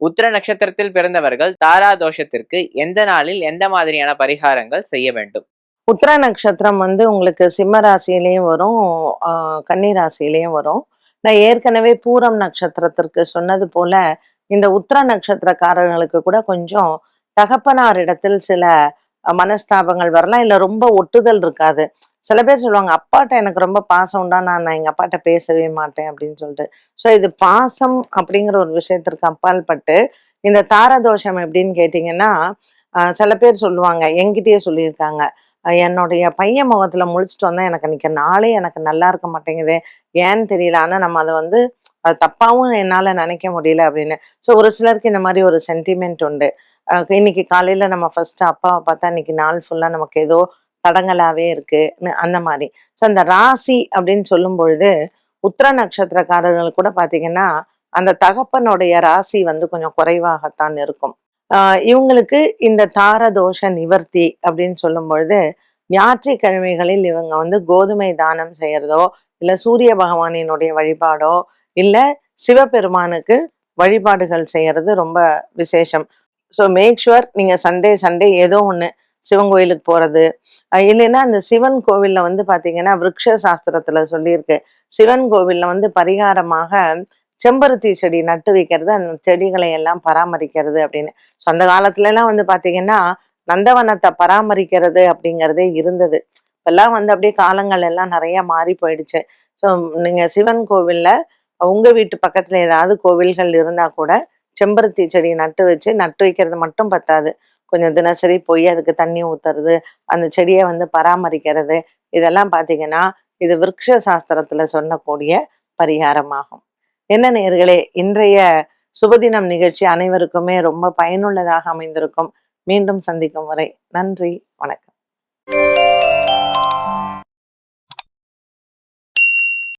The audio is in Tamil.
உத்திர நட்சத்திரத்தில் பிறந்தவர்கள் தாரா தோஷத்திற்கு எந்த நாளில் எந்த மாதிரியான பரிகாரங்கள் செய்ய வேண்டும்? உத்திர நட்சத்திரம் வந்து உங்களுக்கு சிம்ம ராசியிலையும் வரும் ஆஹ் கன்னி ராசியிலையும் வரும். நான் ஏற்கனவே பூரம் நட்சத்திரத்திற்கு சொன்னது போல இந்த உத்திர நட்சத்திரக்காரர்களுக்கு கூட கொஞ்சம் தகப்பனார் இடத்தில் சில மனஸ்தாபங்கள் வரலாம். இல்ல ரொம்ப ஒட்டுதல் இருக்காது. சில பேர் சொல்லுவாங்க அப்பாட்ட எனக்கு ரொம்ப பாசம் உண்டா? நான் நான் எங்க அப்பாட்ட பேசவே மாட்டேன் அப்படின்னு சொல்லிட்டு. ஸோ இது பாசம் அப்படிங்கிற ஒரு விஷயத்திற்கு அப்பால் பட்டு இந்த தாரதோஷம் எப்படின்னு கேட்டிங்கன்னா சில பேர் சொல்லுவாங்க என்கிட்டயே சொல்லியிருக்காங்க என்னுடைய பையன் முகத்துல முழிச்சிட்டு வந்தா எனக்கு இன்னைக்கு நாளே எனக்கு நல்லா இருக்க மாட்டேங்குது ஏன்னு தெரியல. ஆனா நம்ம அதை வந்து அது தப்பாவும் என்னால நினைக்க முடியல அப்படின்னு. ஸோ ஒரு சிலருக்கு இந்த மாதிரி ஒரு சென்டிமெண்ட் உண்டு. இன்னைக்கு காலையில நம்ம ஃபர்ஸ்ட் அப்பாவை பார்த்தா இன்னைக்கு நாள் ஃபுல்லா நமக்கு ஏதோ தடங்கலாவே இருக்குன்னு அந்த மாதிரி. ஸோ அந்த ராசி அப்படின்னு சொல்லும் பொழுது உத்திர நட்சத்திரக்காரர்கள் கூட பார்த்தீங்கன்னா அந்த தகப்பனுடைய ராசி வந்து கொஞ்சம் குறைவாகத்தான் இருக்கும். ஆஹ் இவங்களுக்கு இந்த தார தோஷ நிவர்த்தி அப்படின்னு சொல்லும் பொழுது ஞாயிற்றுக்கிழமைகளில் இவங்க வந்து கோதுமை தானம் செய்யறதோ இல்லை சூரிய பகவானினுடைய வழிபாடோ இல்லை சிவபெருமானுக்கு வழிபாடுகள் செய்யறது ரொம்ப விசேஷம். ஸோ மேக் ஷுவர் நீங்க சண்டே சண்டே ஏதோ ஒன்று சிவன் கோயிலுக்கு போறது. இல்லைன்னா அந்த சிவன் கோவில்ல வந்து பாத்தீங்கன்னா விரக்ஷ சாஸ்திரத்துல சொல்லியிருக்கு. சிவன் கோவில்ல வந்து பரிகாரமாக செம்பருத்தி செடி நட்டு வைக்கிறது அந்த செடிகளை எல்லாம் பராமரிக்கிறது அப்படின்னு. ஸோ அந்த காலத்துல எல்லாம் வந்து பாத்தீங்கன்னா நந்தவனத்தை பராமரிக்கிறது அப்படிங்கிறதே இருந்தது. இப்பெல்லாம் வந்து அப்படியே காலங்கள் எல்லாம் நிறைய மாறி போயிடுச்சு. ஸோ நீங்க சிவன் கோவில்ல உங்க வீட்டு பக்கத்துல ஏதாவது கோவில்கள் இருந்தா கூட செம்பருத்தி செடி நட்டு வச்சு நட்டு வைக்கிறது மட்டும் பத்தாது. கொஞ்சம் தினசரி போய் அதுக்கு தண்ணி ஊத்துறது அந்த செடியை வந்து பராமரிக்கிறது இதெல்லாம் பாத்தீங்கன்னா இது விருட்ச சாஸ்திரத்துல சொல்லக்கூடிய பரிகாரமாகும். என்ன நேர்களே இன்றைய சுபதினம் நிகழ்ச்சி அனைவருக்குமே ரொம்ப பயனுள்ளதாக அமைந்திருக்கும். மீண்டும் சந்திக்கும் வரை நன்றி வணக்கம்.